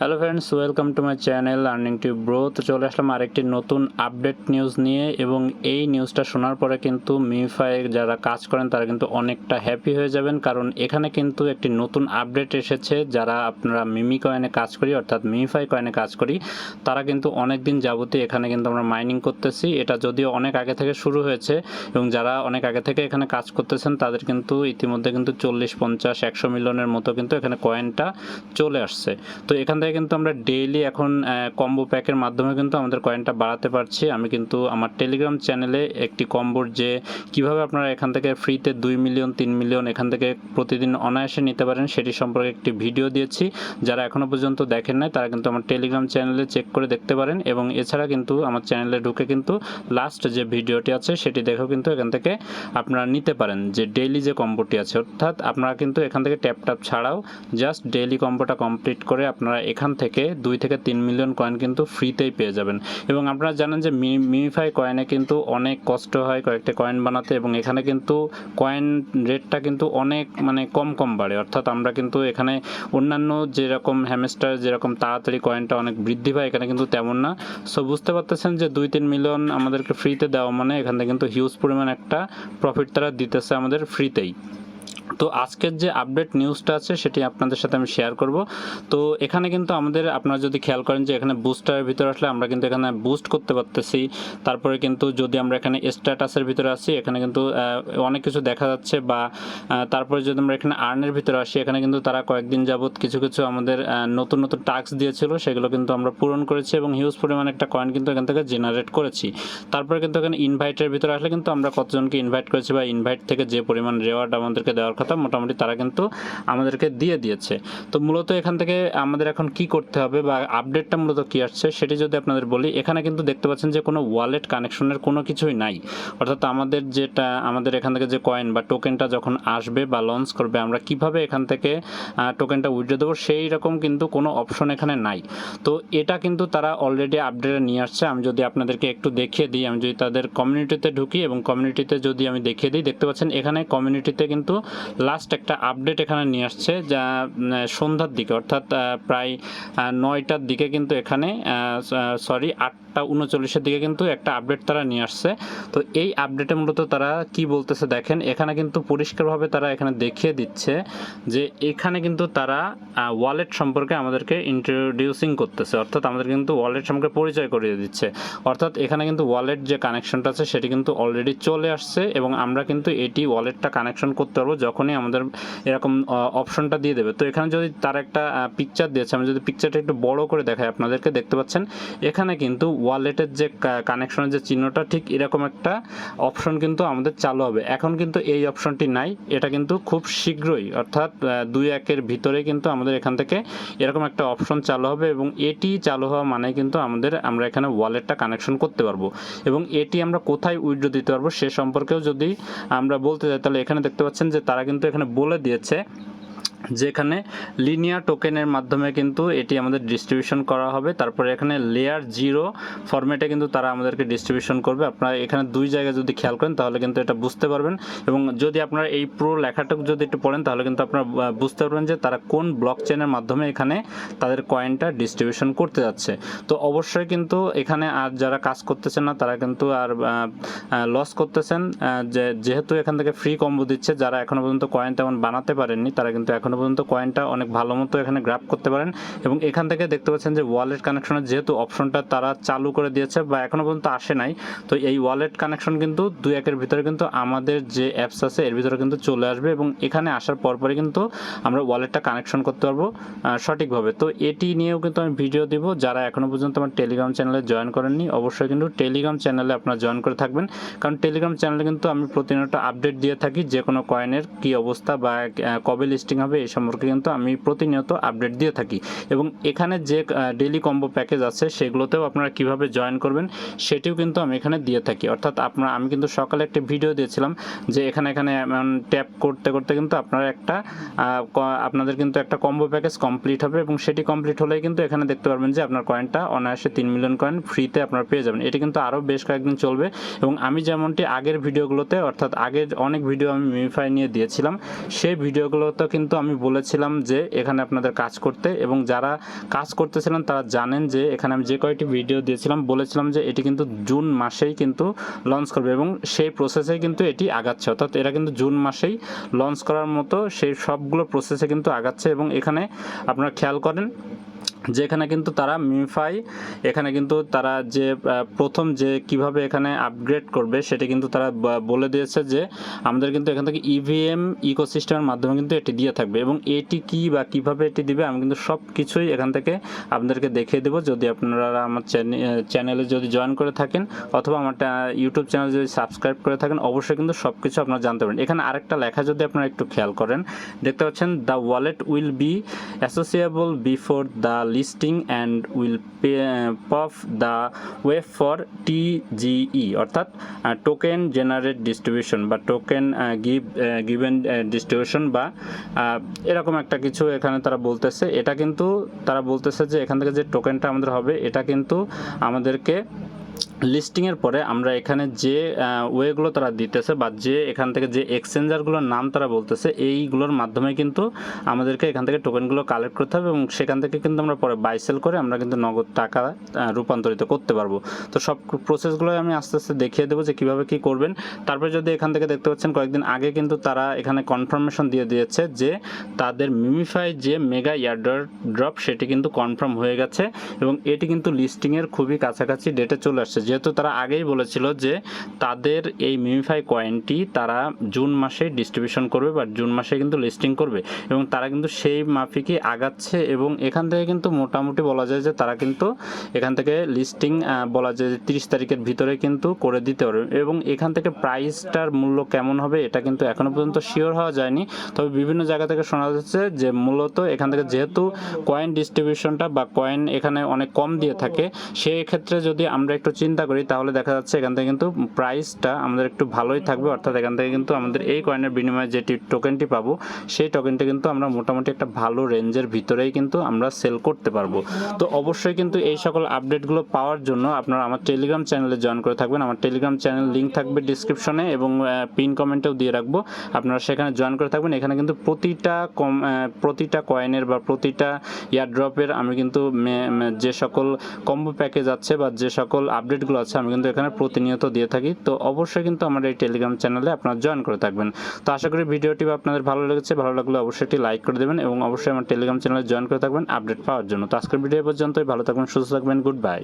Hello friends welcome to my channel earning to bro তো চলে আসলাম আরেকটি নতুন আপডেট নিউজ নিয়ে এবং এই নিউজটা শোনার পরে কিন্তু মিফাই যারা কাজ করেন, তারা কিন্তু অনেকটা হ্যাপি হয়ে যাবেন। কারণ এখানে কিন্তু একটি নতুন আপডেট এসেছে, যারা আপনারা মিমি কয়েনে কাজ করি, অর্থাৎ মিফাই কয়েনে কাজ করি, তারা কিন্তু অনেক দিন যাবতীয় এখানে কিন্তু আমরা মাইনিং করতেছি। এটা যদিও অনেক আগে থেকে শুরু হয়েছে এবং যারা অনেক আগে থেকে এখানে কাজ করতেছেন, তাদের কিন্তু ইতিমধ্যে কিন্তু চল্লিশ, পঞ্চাশ, একশো মিলিয়নের মতো কিন্তু এখানে কয়েনটা চলে আসছে। তো এখান থেকে কিন্তু আমরা ডেইলি এখন কম্বো প্যাকের মাধ্যমে কিন্তু আমাদের কয়েনটা বাড়াতে পারছি। আমি কিন্তু আমার টেলিগ্রাম চ্যানেলে একটি কম্বোর যে কীভাবে আপনারা এখান থেকে ফ্রিতে দুই মিলিয়ন তিন মিলিয়ন এখান থেকে প্রতিদিন অনায়াসে নিতে পারেন, সেটি সম্পর্কে একটি ভিডিও দিয়েছি। যারা এখনও পর্যন্ত দেখেন নাই, তারা কিন্তু আমার টেলিগ্রাম চ্যানেলে চেক করে দেখতে পারেন এবং এছাড়া কিন্তু আমার চ্যানেলে ঢুকে কিন্তু লাস্ট যে ভিডিওটি আছে, সেটি দেখেও কিন্তু এখান থেকে আপনারা নিতে পারেন, যে ডেইলি যে কম্বোটি আছে। অর্থাৎ আপনারা কিন্তু এখান থেকে ট্যাপ ট্যাপ ছাড়াও জাস্ট ডেইলি কম্বোটা কমপ্লিট করে আপনারা এখান থেকে দুই থেকে তিন মিলিয়ন কয়েন কিন্তু ফ্রিতেই পেয়ে যাবেন। এবং আপনারা জানেন যে মিমিফাই কয়েনে কিন্তু অনেক কষ্ট হয় কয়েকটা কয়েন বানাতে এবং এখানে কিন্তু কয়েন রেটটা কিন্তু অনেক মানে কম কম বাড়ে। অর্থাৎ আমরা কিন্তু এখানে অন্যান্য যেরকম হ্যামস্টার যেরকম তাড়াতাড়ি কয়েনটা অনেক বৃদ্ধি পায়, এখানে কিন্তু তেমন না। সো বুঝতে পারতেছেন যে দুই তিন মিলিয়ন আমাদেরকে ফ্রিতে দেওয়া মানে এখান থেকে কিন্তু হিউজ পরিমাণ একটা প্রফিট তারা দিতেছে আমাদের ফ্রিতেই তো আজকের যে আপডেট নিউজটা আছে, সেটি আপনাদের সাথে আমি শেয়ার করব। তো এখানে কিন্তু আমাদের, আপনারা যদি খেয়াল করেন যে এখানে বুস্টারের ভিতরে আসলে আমরা কিন্তু এখানে বুস্ট করতে পারতেছি। তারপরে কিন্তু যদি আমরা এখানে স্ট্যাটাসের ভিতরে আসি, এখানে কিন্তু অনেক কিছু দেখা যাচ্ছে বা তারপরে যদি আমরা এখানে আর্নের ভিতরে আসি, এখানে কিন্তু তারা কয়েকদিন যাবৎ কিছু কিছু আমাদের নতুন নতুন টাস্ক দিয়েছিল। সেগুলো কিন্তু আমরা পূরণ করেছি এবং হিউজ পরিমাণ একটা কয়েন কিন্তু এখান থেকে জেনারেট করেছি। তারপরে কিন্তু এখানে ইনভাইটের ভিতরে আসলে কিন্তু আমরা কতজনকে ইনভাইট করেছি বা ইনভাইট থেকে যে পরিমাণ রেওয়ার্ড আমাদেরকে দেওয়ার কথা মোটামুটি তারা কিন্তু আমাদেরকে দিয়ে দিয়েছে। তো মূলত এখান থেকে আমাদের এখন কি করতে হবে বা আপডেটটা মূলত কি আসছে সেটি যদি আপনাদের বলি, এখানে কিন্তু দেখতে পাচ্ছেন যে কোনো ওয়ালেট কানেকশনের কোনো কিছুই নাই। অর্থাৎ আমাদের যেটা, আমাদের এখান থেকে যে কয়েন বা টোকেনটা যখন আসবে বা লঞ্চ করবে, আমরা কীভাবে এখান থেকে টোকেনটা উইথড্র দেবো সেই রকম কিন্তু কোনো অপশন এখানে নাই। তো এটা কিন্তু তারা অলরেডি আপডেটে নিয়ে আসছে। আমি যদি আপনাদেরকে একটু দেখিয়ে দিই, আমি যদি তাদের কমিউনিটিতে ঢুকি এবং কমিউনিটিতে যদি আমি দেখিয়ে দিই, দেখতে পাচ্ছেন এখানে কমিউনিটিতে কিন্তু লাস্ট একটা আপডেট এখানে নিয়ে আসছে, যা সন্ধ্যার দিকে, অর্থাৎ প্রায় নয়টার দিকে কিন্তু এখানে সরি আটটা উনচল্লিশের দিকে কিন্তু একটা আপডেট তারা নিয়ে আসছে। তো এই আপডেটে মূলত তারা কি বলতেছে দেখেন, এখানে কিন্তু পরিষ্কারভাবে তারা এখানে দেখিয়ে দিচ্ছে যে এখানে কিন্তু তারা ওয়ালেট সম্পর্কে আমাদেরকে ইন্ট্রোডিউসিং করতেছে, অর্থাৎ আমাদের কিন্তু ওয়ালেট সম্পর্কে পরিচয় করিয়ে দিচ্ছে। অর্থাৎ এখানে কিন্তু ওয়ালেট যে কানেকশনটা আছে, সেটি কিন্তু অলরেডি চলে আসছে এবং আমরা কিন্তু এটি ওয়ালেটটা কানেকশন করতে পারব যখনই আমাদের এরকম অপশনটা দিয়ে দেবে। তো এখানে যদি তার একটা পিকচার দিয়েছে, আমি যদি পিকচারটা একটু বড় করে দেখাই, আপনাদেরকে দেখতে পাচ্ছেন, এখানে কিন্তু ওয়ালেটের যে কানেকশনের যে চিহ্নটা, ঠিক এরকম একটা অপশন কিন্তু আমাদের চালু হবে। এখন কিন্তু এই অপশনটি নাই, এটা কিন্তু খুব শীঘ্রই, অর্থাৎ দুই একের ভিতরে কিন্তু আমাদের এখান থেকে এরকম একটা অপশন চালু হবে এবং এটি চালু হওয়া মানে কিন্তু আমাদের, আমরা এখানে ওয়ালেটটা কানেকশন করতে পারব। এবং এটি আমরা কোথায় উইড্রো দিতে পারব সে সম্পর্কেও যদি আমরা বলতে যাই, তাহলে এখানে দেখতে পাচ্ছেন যে তারা কিন্তু এখানে বলে দিয়েছে যেখানে লিনিয়ার টোকেনের মাধ্যমে কিন্তু এটি আমাদের ডিস্ট্রিবিউশন করা হবে। তারপরে এখানে লেয়ার জিরো ফরম্যাটে কিন্তু তারা আমাদেরকে ডিস্ট্রিবিউশন করবে। আপনারা এখানে দুই জায়গায় যদি খেয়াল করেন, তাহলে কিন্তু এটা বুঝতে পারবেন। এবং যদি আপনারা এই পুরো লেখাটুকু যদি একটু পড়েন, তাহলে কিন্তু আপনারা বুঝতে পারবেন যে তারা কোন ব্লক চেনের মাধ্যমে এখানে তাদের কয়েনটা ডিস্ট্রিবিউশন করতে যাচ্ছে। তো অবশ্যই কিন্তু এখানে আর যারা কাজ করতেছেন না, তারা কিন্তু আর লস করতেছেন। যেহেতু এখান থেকে ফ্রি কম্বো দিচ্ছে, যারা এখনও পর্যন্ত কয়েন তেমন বানাতে পারেননি, তারা কিন্তু এখনও পর্যন্ত কয়েনটা অনেক ভালো মতো এখানে গ্রাফ করতে পারেন। এবং এখান থেকে দেখতে পাচ্ছেন যে ওয়ালেট কানেকশনের যেহেতু অপশনটা তারা চালু করে দিয়েছে বা এখনও পর্যন্ত আসে নাই, তো এই ওয়ালেট কানেকশন কিন্তু দুই একের ভিতরে কিন্তু আমাদের যে অ্যাপস আছে, এর ভিতরে কিন্তু চলে আসবে এবং এখানে আসার পরপরই কিন্তু আমরা ওয়ালেটটা কানেকশন করতে পারব সঠিকভাবে। তো এটি নিয়েও কিন্তু আমি ভিডিও দিব, যারা এখনও পর্যন্ত আমার টেলিগ্রাম চ্যানেলে জয়েন করেননি, অবশ্যই কিন্তু টেলিগ্রাম চ্যানেলে আপনারা জয়েন করে থাকবেন। কারণ টেলিগ্রাম চ্যানেলে কিন্তু আমি প্রতিনিয়ত আপডেট দিয়ে থাকি যে কোনো কয়েনের কি অবস্থা বা কবে লিস্টিং হবে এই সম্পর্কে কিন্তু আমি প্রতিনিয়ত আপডেট দিয়ে থাকি। এবং এখানে যে ডেলি কম্বো প্যাকেজ আছে, সেগুলোতেও আপনারা কীভাবে জয়েন করবেন, সেটিও কিন্তু আমি এখানে দিয়ে থাকি। অর্থাৎ আপনার, আমি কিন্তু সকালে একটা ভিডিও দিয়েছিলাম যে, এখানে এখানে ট্যাপ করতে করতে কিন্তু আপনারা একটা আপনাদের কিন্তু একটা কম্বো প্যাকেজ কমপ্লিট হবে এবং সেটি কমপ্লিট হলেই কিন্তু এখানে দেখতে পারবেন যে, আপনার কয়েনটা অনায়াসে তিন মিলিয়ন কয়েন ফ্রিতে আপনারা পেয়ে যাবেন। এটি কিন্তু আরও বেশ কয়েকদিন চলবে এবং আমি যেমনটি আগের ভিডিওগুলোতে অর্থাৎ আগের অনেক ভিডিও আমি মিমিফাই নিয়ে দিয়েছিলাম, সেই ভিডিওগুলোতে কিন্তু আমি বলেছিলাম যে এখানে আপনাদের কাজ করতে এবং যারা কাজ করতেছিলেন তারা জানেন যে এখানে আমি যে কয়েকটি ভিডিও দিয়েছিলাম, বলেছিলাম যে এটি কিন্তু জুন মাসেই কিন্তু লঞ্চ করবে এবং সেই প্রসেসে কিন্তু এটি আগাচ্ছে। অর্থাৎ এরা কিন্তু জুন মাসেই লঞ্চ করার মতো সেই সবগুলো প্রসেসে কিন্তু আগাচ্ছে এবং এখানে আপনারা খেয়াল করেন যেখানে কিন্তু তারা মিফাই এখানে কিন্তু তারা যে প্রথম যে কীভাবে এখানে আপগ্রেড করবে সেটা কিন্তু তারা বলে দিয়েছে যে আমাদের কিন্তু এখান থেকে E ইভিএম ইকোসিস্টেমের মাধ্যমে কিন্তু এটি দিয়ে থাকবে এবং এটি কি বা কীভাবে এটি দিবে আমি কিন্তু সব কিছুই এখান থেকে আপনাদেরকে দেখিয়ে দেবো। যদি আপনারা আমার চ্যানেলে যদি জয়েন করে থাকেন অথবা আমার ইউটিউব চ্যানেল যদি সাবস্ক্রাইব করে থাকেন অবশ্যই কিন্তু সব কিছু আপনারা জানতে পারেন এখানে আরেকটা লেখা যদি আপনারা একটু খেয়াল করেন, দেখতে পাচ্ছেন the wallet will be associable before the listing and will pave the way for TGE অর্থাৎ টোকেন জেনারেট ডিস্ট্রিবিউশন বা টোকেন গিভ গিভেন ডিস্ট্রিবিউশন বা এরকম একটা কিছু এখানে তারা বলতেছে। এটা কিন্তু তারা বলতেছে যে এখান থেকে যে টোকেনটা আমাদের হবে, এটা কিন্তু আমাদেরকে লিস্টিংয়ের পরে আমরা এখানে যে ওয়েগুলো তারা দিতেছে বা যে এখান থেকে যে এক্সচেঞ্জারগুলোর নাম তারা বলতেছে, এইগুলোর মাধ্যমে কিন্তু আমাদেরকে এখান থেকে টোকেনগুলো কালেক্ট করতে হবে এবং সেখান থেকে কিন্তু আমরা পরে বাই সেল করে আমরা কিন্তু নগদ টাকা রূপান্তরিত করতে পারব। তো সব প্রসেসগুলো আমি আস্তে আস্তে দেখিয়ে দেবো যে কীভাবে কী করবেন। তারপরে যদি এখান থেকে দেখতে পাচ্ছেন কয়েকদিন আগে কিন্তু তারা এখানে কনফার্মেশন দিয়ে দিয়েছে যে তাদের মিমিফাই যে মেগা ইয়ারডার ড্রপ সেটি কিন্তু কনফার্ম হয়ে গেছে এবং এটি কিন্তু লিস্টিংয়ের খুবই কাছাকাছি ডেটে চলে আসছে। যেহেতু তারা আগেই বলেছিল যে তাদের এই মিমিফাই কয়েনটি তারা জুন মাসে ডিস্ট্রিবিউশন করবে বা জুন মাসে কিন্তু লিস্টিং করবে এবং তারা কিন্তু সেই মাফিকই আগাচ্ছে এবং এখান থেকে কিন্তু মোটামুটি বলা যায় যে তারা কিন্তু এখান থেকে লিস্টিং বলা যায় যে তিরিশ তারিখের ভিতরে কিন্তু করে দিতে পারবে এবং এখান থেকে প্রাইসটার মূল্য কেমন হবে এটা কিন্তু এখনও পর্যন্ত শিওর হওয়া যায়নি। তবে বিভিন্ন জায়গা থেকে শোনা যাচ্ছে যে মূলত এখান থেকে যেহেতু কয়েন ডিস্ট্রিবিউশনটা বা কয়েন এখানে অনেক কম দিয়ে থাকে সেই ক্ষেত্রে যদি আমরা একটু চিন্তা করি, তাহলে দেখা যাচ্ছে এখান থেকে কিন্তু প্রাইসটা আমাদের একটু ভালোই থাকবে। অর্থাৎ এখান থেকে কিন্তু আমাদের এই কয়েনের বিনিময়ে যেটি টোকেনটি পাবো, সেই টোকেনটি কিন্তু আমরা মোটামুটি একটা ভালো রেঞ্জের ভিতরেই কিন্তু আমরা সেল করতে পারব। তো অবশ্যই কিন্তু এই সকল আপডেটগুলো পাওয়ার জন্য আপনারা আমার টেলিগ্রাম চ্যানেলে জয়েন করে থাকবেন। আমার টেলিগ্রাম চ্যানেল লিঙ্ক থাকবে ডিসক্রিপশনে এবং পিন কমেন্টেও দিয়ে রাখব। আপনারা সেখানে জয়েন করে থাকবেন। এখানে কিন্তু প্রতিটা কম প্রতিটা কয়েনের বা প্রতিটা ইয়ার ড্রপের আমি কিন্তু যে সকল কম্বো প্যাকেজ আছে বা যে সকল আপডেটগুলো আছে, আমি কিন্তু এখানে প্রতিনিয়ত দিয়ে থাকি। তো অবশ্যই কিন্তু আমার এই টেলিগ্রাম চ্যানেলে আপনারা জয়েন করে থাকবেন। তো আশা করি ভিডিওটি আপনাদের ভালো লেগেছে, ভালো লাগলে অবশ্যই একটি লাইক করে দেবেন এবং অবশ্যই আমার টেলিগ্রাম চ্যানেলে জয়েন করে থাকবেন আপডেট পাওয়ার জন্য। তো আজকের ভিডিও পর্যন্তই, ভালো থাকবেন, সুস্থ থাকবেন গুড বাই